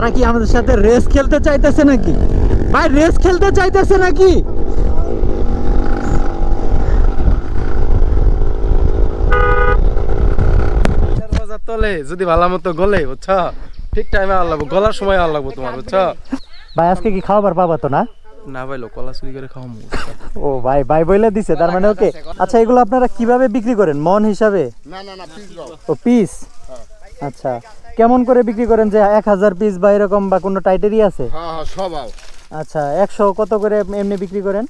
তারা কি আমাদের সাথে রেস খেলতে চাইতেছে নাকি? ভাই রেস খেলতে চাইতেছে নাকি? তলে যদি ভালো মতো গলে বুঝছ? ঠিক টাইমে আর লাগবো গলার সময় আর লাগবো তোমার বুঝছ? ভাই আজকে কি খাবার পাবা তো না? না ভাইলো কলা চুরি করে খাওয়া ও ভাই ভাই বইলে দিছে তার মানে ওকে। আচ্ছা এগুলো আপনারা কীভাবে বিক্রি করেন? মন হিসাবে? না না না পিস ও পিস আচ্ছা। কেমন করে বিক্রি করেন যে এক হাজার পিস বা এরকম বা কোনো টাইটেরি আছে? হ্যাঁ হ্যাঁ আচ্ছা একশো কত করে এমনি বিক্রি করেন?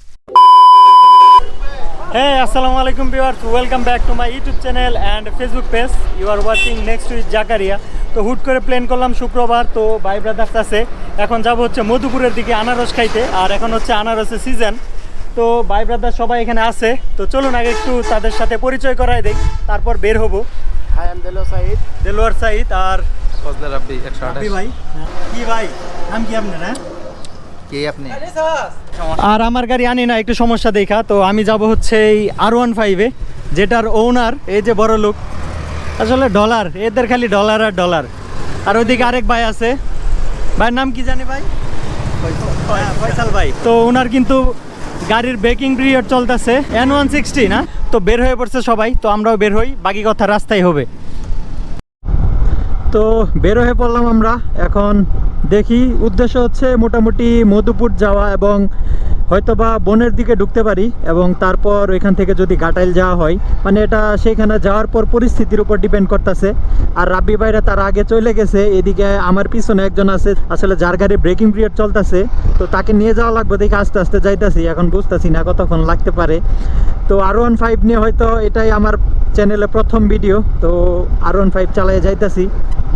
হ্যাঁ আসসালামু আলাইকুম viewers welcome back to my YouTube channel and Facebook page. You are watching next with Zakaria তো হুট করে প্ল্যান করলাম শুক্রবার তো ভাই ব্রাদার্স আছে। এখন যাব হচ্ছে মধুপুরের দিকে আনারস খাইতে আর এখন হচ্ছে আনারসের সিজন তো ভাই ব্রাদার সবাই এখানে আছে। তো চলুন আগে একটু তাদের সাথে পরিচয় করাই দেই তারপর বের হব। হাই এম দেলো সাইদ। দেলোয়ার সাইদ আর ফজলে রাব্বি একশো আঠাশ। রাব্বি ভাই। কি ভাই? নাম কি আপনার হ্যাঁ? কে আপনি? আর আমার গাড়ি আনি না একটু সমস্যা দেখা। তো আমি যাব হচ্ছে এই আর ওয়ান ফাইভে যেটার ওনার এই যে বড় লোক আসলে ডলার এদের খালি ডলার আর ডলার আর ওইদিকে আরেক ভাই আছে। ভাইয়ের নাম কি জানি ভাই? হ্যাঁ, ফয়সাল ভাই। তো ওনার কিন্তু গাড়ির ব্রেকিং পিরিয়ড চলতেছে এন ওয়ান সিক্সটি না? তো বের হয়ে পড়ছে সবাই, তো আমরাও বের হই, বাকি কথা রাস্তায় হবে। তো বের হয়ে পড়লাম আমরা, এখন দেখি উদ্দেশ্য হচ্ছে মোটামুটি মধুপুর যাওয়া এবং হয়তোবা বনের দিকে ঢুকতে পারি এবং তারপর ওইখান থেকে যদি গাটাইল যাওয়া হয় মানে এটা সেখানে যাওয়ার পর পরিস্থিতির উপর ডিপেন্ড করতেছে। আর রাব্বি ভাইরা তার আগে চলে গেছে, এদিকে আমার পিছনে একজন আছে, আসলে যার গাড়ি ব্রেকিং পিরিয়ড চলতেছে, তো তাকে নিয়ে যাওয়া লাগবে, দেখে আস্তে আস্তে যাইতাছি, এখন বুঝতেছি না কতক্ষণ লাগতে পারে। তো আর ওয়ান ফাইভ নিয়ে হয়তো এটাই আমার চ্যানেলে প্রথম ভিডিও তো আর ওয়ান ফাইভ চালিয়ে যাইতাছি।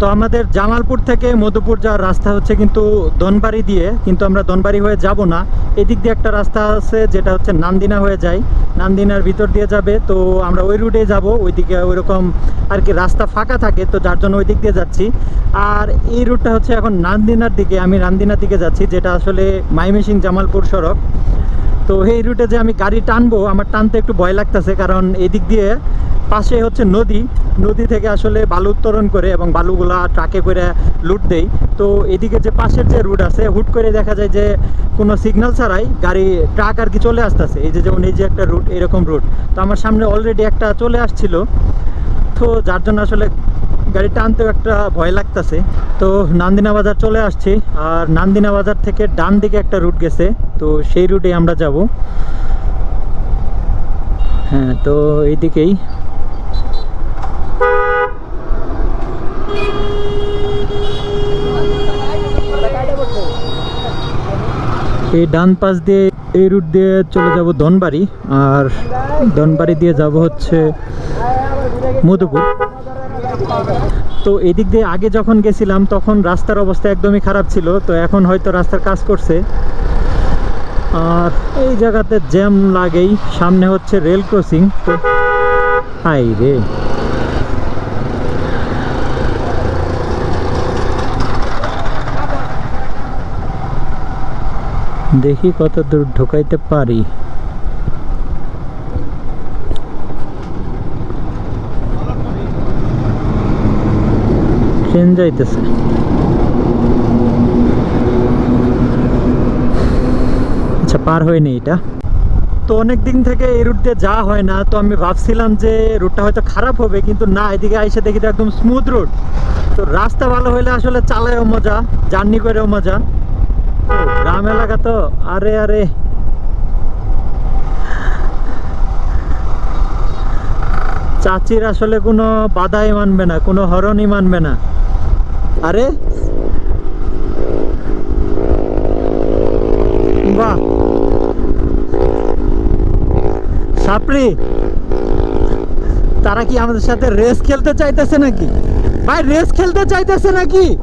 তো আমাদের জামালপুর থেকে মধুপুর যাওয়ার রাস্তা হচ্ছে কিন্তু দনবাড়ি দিয়ে, কিন্তু আমরা দনবাড়ি হয়ে যাব না। এদিক দিয়ে একটা রাস্তা আছে যেটা হচ্ছে নান্দিনা হয়ে যায়। নান্দিনার ভিতর দিয়ে যাবে, তো আমরা ওই রুটে যাব, ওইদিকে ওইরকম আর কি রাস্তা ফাঁকা থাকে, তো যার জন্য ওই দিক দিয়ে যাচ্ছি। আর এই রুটটা হচ্ছে এখন নান্দিনার দিকে, আমি নান্দিনার দিকে যাচ্ছি, যেটা আসলে মাইমেসিং জামালপুর সড়ক। তো এই রুটে যে আমি গাড়ি টানবো, আমার টানতে একটু ভয় লাগতেছে, কারণ এদিক দিয়ে পাশে হচ্ছে নদী। নদী থেকে আসলে বালু উত্তোলন করে এবং বালুগুলা ট্রাকে করে লুট দেই তো এদিকে যে পাশের যে রুট আছে, হুট করে দেখা যায় যে কোনো সিগন্যাল ছাড়াই গাড়ি, ট্রাক আর কি চলে আসতেছে। এই যে যেমন এই যে একটা রুট এরকম রুট তো আমার সামনে অলরেডি একটা চলে আসছিল। তো যার জন্য আসলে গাড়ি টানতেও একটা ভয় লাগতেছে। তো নান্দিনা বাজার চলে আসছি। আর নান্দিনা বাজার থেকে ডান দিকে একটা রুট গেছে। তো সেই রুটে আমরা যাব। হ্যাঁ তো এইদিকেই এই ডান পাশ দিয়ে এই রুট দিয়ে চলে যাব ধনবাড়ি, আর ধনবাড়ি দিয়ে যাব হচ্ছে মধুপুর। তো এদিক দিয়ে আগে যখন গেছিলাম, তখন রাস্তার অবস্থা একদমই খারাপ ছিল, তো এখন হয়তো রাস্তার কাজ করছে। আর এই জায়গাতে জ্যাম লাগেই, সামনে হচ্ছে রেল ক্রসিং তো হাই রে। দেখি কত দূর ঢোকাইতে পারি। ট্রেন যাইতেছে। আচ্ছা পার হয়নি এটা। তো অনেক দিন থেকে এই রুট দিয়ে যাওয়া হয় না, তো আমি ভাবছিলাম যে রুটটা হয়তো খারাপ হবে, কিন্তু না, এদিকে আইসে দেখি তো একদম স্মুথ রুট তো রাস্তা ভালো হলে আসলে চালায়ও মজা জার্নি করেও মজা। ও, এলাকা তো। আরে আরে। চাচির আসলে কোনো বাধাই মানবে না কোনো হরণই মানবে না। আরে। বাহ। সাপড়ি। তারা কি আমাদের সাথে রেস খেলতে চাইতেছে নাকি? ভাই রেস খেলতে চাইতেছে নাকি?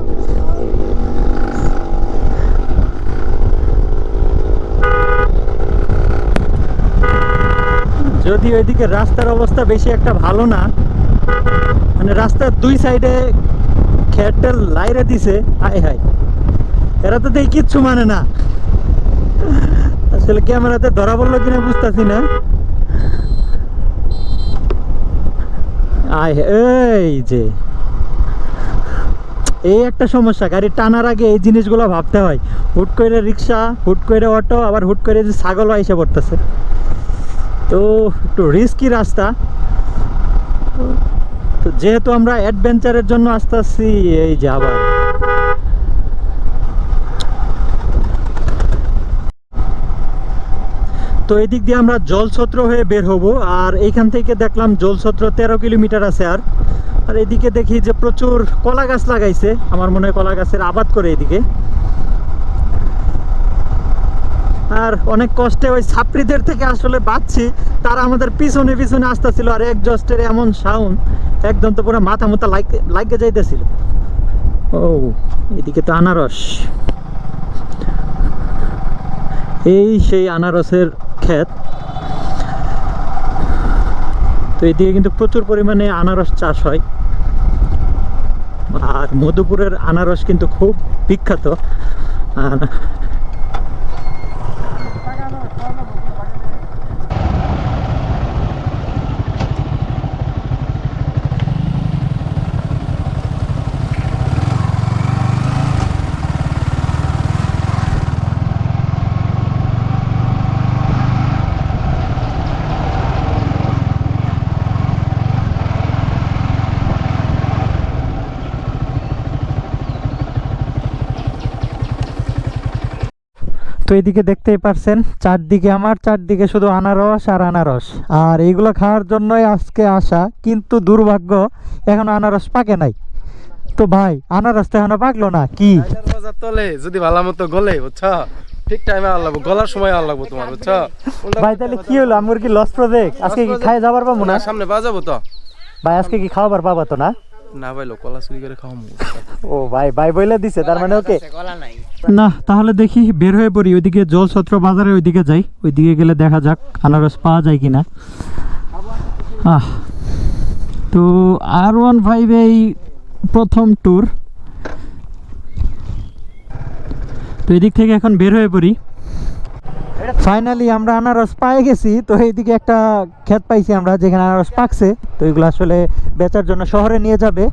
যদি ওইদিকে রাস্তার অবস্থা বেশি একটা ভালো না মানে রাস্তার দুই সাইডে খেটেল লাইরে দিছে হাই হাই এরা তো দেখি কিচ্ছু মানে না। আসলে ক্যামেরাতে ধরা পড়ল কিনা বুঝতেছি না। আয় এই যে। এই একটা সমস্যা, গাড়ি টানার আগে এই জিনিসগুলো ভাবতে হয়। হুট করে রিক্সা, হুট করে অটো, আবার হুট করে যে ছাগলও এসে পড়তেছে। তো একটু রিস্কি রাস্তা। তো যেহেতু আমরা অ্যাডভেঞ্চারের জন্য আসতে আসছি এই যে আবার। তো এদিক দিয়ে আমরা জলছত্র হয়ে বের হব, আর এইখান থেকে দেখলাম জলছত্র তেরো কিলোমিটার আছে আর। আর এদিকে দেখি যে প্রচুর কলা গাছ লাগাইছে, আমার মনে হয় কলা গাছের আবাদ করে এদিকে। আর অনেক কষ্টে ওই ছাত্রীদের থেকে আসলে বাঁচছি। তারা আমাদের পিছনে পিছনে আসতেছিল আর এক জস্টের এমন সাউন্ড, একদম তো পুরো মাথা মুথা লাগে যাইতেছিল। ও, এদিকে তো আনারস। এই সেই আনারসের ক্ষেত। তো এদিকে কিন্তু প্রচুর পরিমাণে আনারস চাষ হয়। আর মধুপুরের আনারস কিন্তু খুব বিখ্যাত। আর তো এদিকে দেখতেই পারছেন চারদিকে আমার চারদিকে শুধু আনারস আর আনারস। আর এইগুলো খাওয়ার জন্যই আজকে আসা কিন্তু দুর্ভাগ্য এখন আনারস পাকে নাই। তো ভাই আনারস তো এখনও পাকলো না কি? তলে যদি ভালো মতো গলে বুঝছ? ঠিক টাইমে আর লাগবো গলার সময় আর লাগবো তোমার বুঝছ? ভাই তাহলে কি হলো? আমার কি লস প্রজেক্ট আজকে কি খাই যাবার পাবো না? সামনে বাজাবো তো। ভাই আজকে কি খাওয়াবার পাবা তো না? না ভাইলো কলা চুরি করে খাওয়াবো ও ভাই ভাই বইলে দিছে তার মানে ওকে না তাহলে দেখি বের হয়ে পড়ি ওইদিকে জলছত্র বাজারে ওইদিকে যাই। ওইদিকে গেলে দেখা যাক আনারস পাওয়া যায় কিনা। আহ তো আর ওয়ান ফাইভ এই প্রথম ট্যুর তো এদিক থেকে এখন বের হয়ে পড়ি। ফাইনালি আমরা আনারস পেয়ে গেছি, তো এইদিকে একটা ক্ষেত পাইছি আমরা, যেখানে আনারস পাকছে। তো এগুলো আসলে বেচার জন্য শহরে নিয়ে যাবে।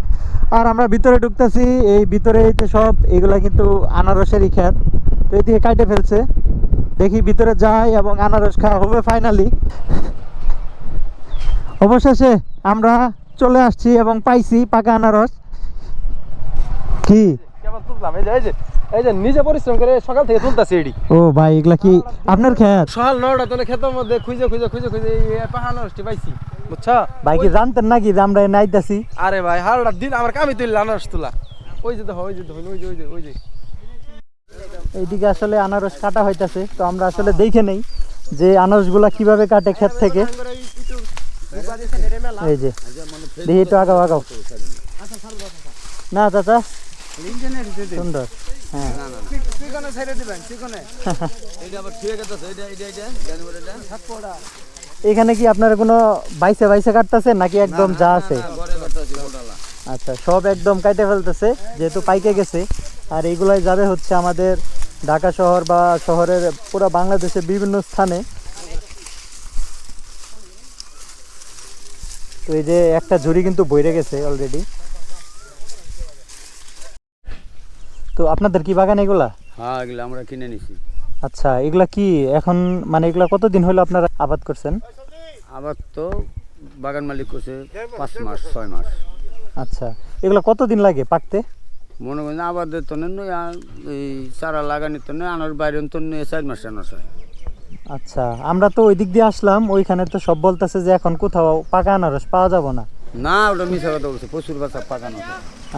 আর আমরা ভিতরে ঢুকতেছি, এই ভিতরে যে সব, এগুলা কিন্তু আনারসেরই ক্ষেত। তো এইদিকে কাটে ফেলছে। দেখি ভিতরে যাই এবং আনারস খাওয়া হবে ফাইনালি অবশেষে আমরা চলে আসছি এবং পাইছি পাকা আনারস। কি? এই যে নিজে পরিশ্রম করে সকাল থেকে তুলতাছি এডি। ও ভাই এগুলা কি আপনার ক্ষেত সকাল নয়টা তোলে ক্ষেতের মধ্যে খুঁজে খুঁজে খুঁজে খুঁজে এই পাহাড় নষ্ট পাইছি। বুঝছ? ভাই কি জানতেন নাকি যে আমরা নাইতাছি? আরে ভাই হালটা দিন আমার কামি তুললে আনারস তোলা ওই যে দেখো ওই যে দেখো ওই যে ওই যে ওই যে। এইদিকে আসলে আনারস কাটা হইতাছে তো আমরা আসলে দেখে নেই যে আনারসগুলা কীভাবে কাটে ক্ষেত থেকে। এই যে দেখি একটু আগাও আগাও। না চাচা। সুন্দর। হ্যাঁ। এখানে কি আপনারা কোনো বাইসে বাইসে কাটতেছে নাকি একদম যা আছে? আচ্ছা সব একদম কাটে ফেলতেছে যেহেতু পাইকে গেছে। আর এইগুলাই যাবে হচ্ছে আমাদের ঢাকা শহর বা শহরের পুরো বাংলাদেশের বিভিন্ন স্থানে। তো এই যে একটা ঝুড়ি কিন্তু বইরে গেছে অলরেডি তো আপনাদের কি বাগান এগুলা? হ্যাঁ এগুলো আমরা কিনে নিছি। আচ্ছা এগুলা কি এখন মানে এগুলা কতদিন হলো আপনারা আবাদ করছেন? আবাদ তো বাগান মালিক করছে পাঁচ মাস ছয় মাস। আচ্ছা এগুলা কতদিন লাগে পাকতে? মনে করেন আবাদের তো নয় এই চারা লাগানোর তো নয় আনার বাইরে তো নয় চার মাস আনার হয়। আচ্ছা আমরা তো ওই দিক দিয়ে আসলাম ওইখানে তো সব বলতেছে যে এখন কোথাও পাকা আনারস পাওয়া যাব না। না ওটা মিশা কথা বলছে প্রচুর বাচ্চা পাকানো।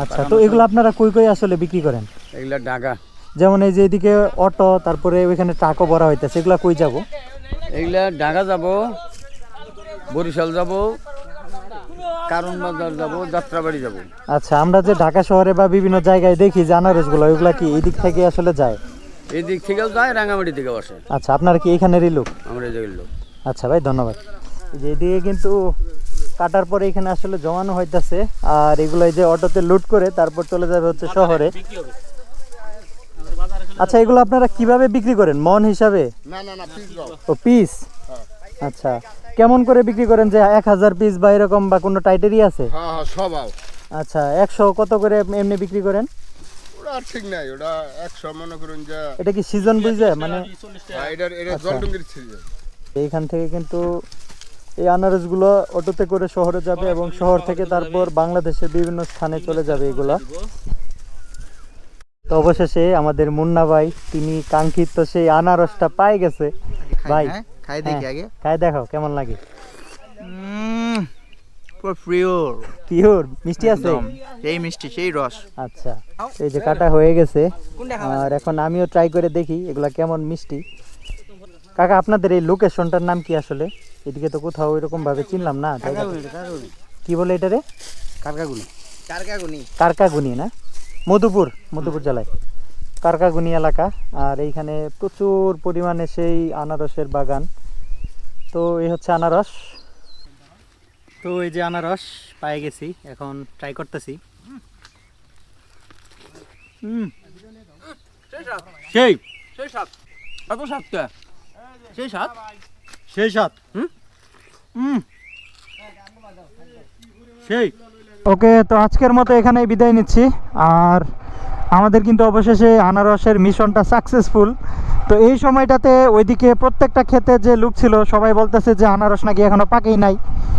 আচ্ছা তো এগুলো আপনারা কই কই আসলে বিক্রি করেন? এগুলা ডাগা যেমন এই যে এদিকে অটো তারপরে ওইখানে ট্রাকও ভরা হইতেছে এগুলা কই যাব? এগুলা ঢাকা যাব বরিশাল যাব কারণ বাজার যাব যাত্রাবাড়ি যাব। আচ্ছা আমরা যে ঢাকা শহরে বা বিভিন্ন জায়গায় দেখি যে আনারসগুলো ওইগুলা কি এই দিক থেকে আসলে যায়? এই দিক থেকেও যায় রাঙামাটি থেকে বসে আচ্ছা আপনারা কি এইখানেরই লোক? আমরা এই লোক। আচ্ছা ভাই ধন্যবাদ। যে এদিকে কিন্তু কাটার পরে এখানে আসলে জমানো হইতাছে। আর এগুলো এই যে অটোতে লুট করে তারপর চলে যাবে হচ্ছে শহরে। আচ্ছা এগুলো আপনারা কীভাবে বিক্রি করেন? মন হিসাবে? না না না পিস ও পিস আচ্ছা। কেমন করে বিক্রি করেন যে এক হাজার পিস বা এরকম বা কোনো টাইটেরই আছে? হ্যাঁ হ্যাঁ সব আচ্ছা একশো কত করে এমনি বিক্রি করেন? ওটা ঠিক নাই ওটা একশো মনে করুন যে এটা কি সিজন বুঝে? মানে হ্যাঁ, এটা আচ্ছা। এইখান থেকে কিন্তু এই আনারসগুলো অটোতে করে শহরে যাবে এবং শহর থেকে তারপর বাংলাদেশের বিভিন্ন স্থানে চলে যাবে এগুলো। তো অবশেষে আমাদের মুন্না ভাই তিনি কাঙ্ক্ষিত সেই আনারসটা পাই গেছে। ভাই খাই দেখি হ্যাঁ, আগে। খাই দেখো কেমন লাগে? পুরো পিওর পিওর মিষ্টি আছে? সেই মিষ্টি সেই রস। আচ্ছা এই যে কাটা হয়ে গেছে আর এখন আমিও ট্রাই করে দেখি এগুলা কেমন মিষ্টি। কাকা আপনাদের এই লোকেশনটার নাম কি আসলে? এদিকে তো কোথাও এরকম ভাবে চিনলাম না। কি বলে এটারে কারকাগুনি কারকাগুনি কারকাগুনি না? মধুপুর মধুপুর জেলায়। কারকাগুনি এলাকা। আর এইখানে প্রচুর পরিমাণে সেই আনারসের বাগান। তো এই হচ্ছে আনারস। তো এই যে আনারস পায়ে গেছি এখন ট্রাই করতেছি। হুম। সেই। সেই সাত সাতটা সেই সাত সেই সাত হুম? সেই। ওকে, তো আজকের মতো এখানেই বিদায় নিচ্ছি। আর আমাদের কিন্তু অবশেষে আনারসের মিশনটা সাকসেসফুল তো এই সময়টাতে ওইদিকে প্রত্যেকটা ক্ষেতে যে লুক ছিল, সবাই বলতেছে যে আনারস নাকি এখনও পাকেই নাই।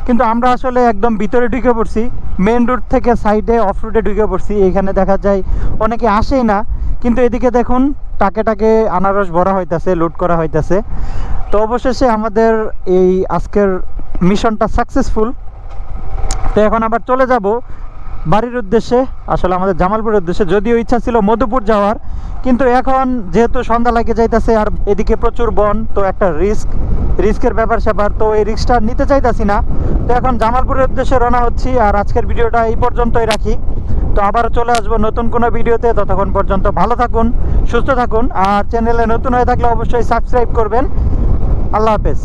কিন্তু আমরা আসলে একদম ভিতরে ঢুকে পড়ছি মেন রুট থেকে সাইডে অফ রুটে ঢুকে পড়ছি। এইখানে দেখা যায় অনেকে আসেই না, কিন্তু এদিকে দেখুন, টাকে টাকে আনারস ভরা হইতাছে লুট করা হইতাছে। তো অবশেষে আমাদের এই আজকের মিশনটা সাকসেসফুল তো এখন আবার চলে যাব বাড়ির উদ্দেশ্যে, আসলে আমাদের জামালপুরের উদ্দেশ্যে। যদিও ইচ্ছা ছিল মধুপুর যাওয়ার, কিন্তু এখন যেহেতু সন্ধ্যা লাগে যাইতেছে আর এদিকে প্রচুর বন, তো একটা রিস্ক রিস্কের ব্যাপার স্যাপার। তো এই রিস্কটা নিতে চাইতাছি না। তো এখন জামালপুরের উদ্দেশ্যে রওনা হচ্ছি আর আজকের ভিডিওটা এই পর্যন্তই রাখি। তো আবার চলে আসব নতুন কোনো ভিডিওতে। ততক্ষণ পর্যন্ত ভালো থাকুন, সুস্থ থাকুন আর চ্যানেলে নতুন হয়ে থাকলে অবশ্যই সাবস্ক্রাইব করবেন। আল্লাহ হাফেজ।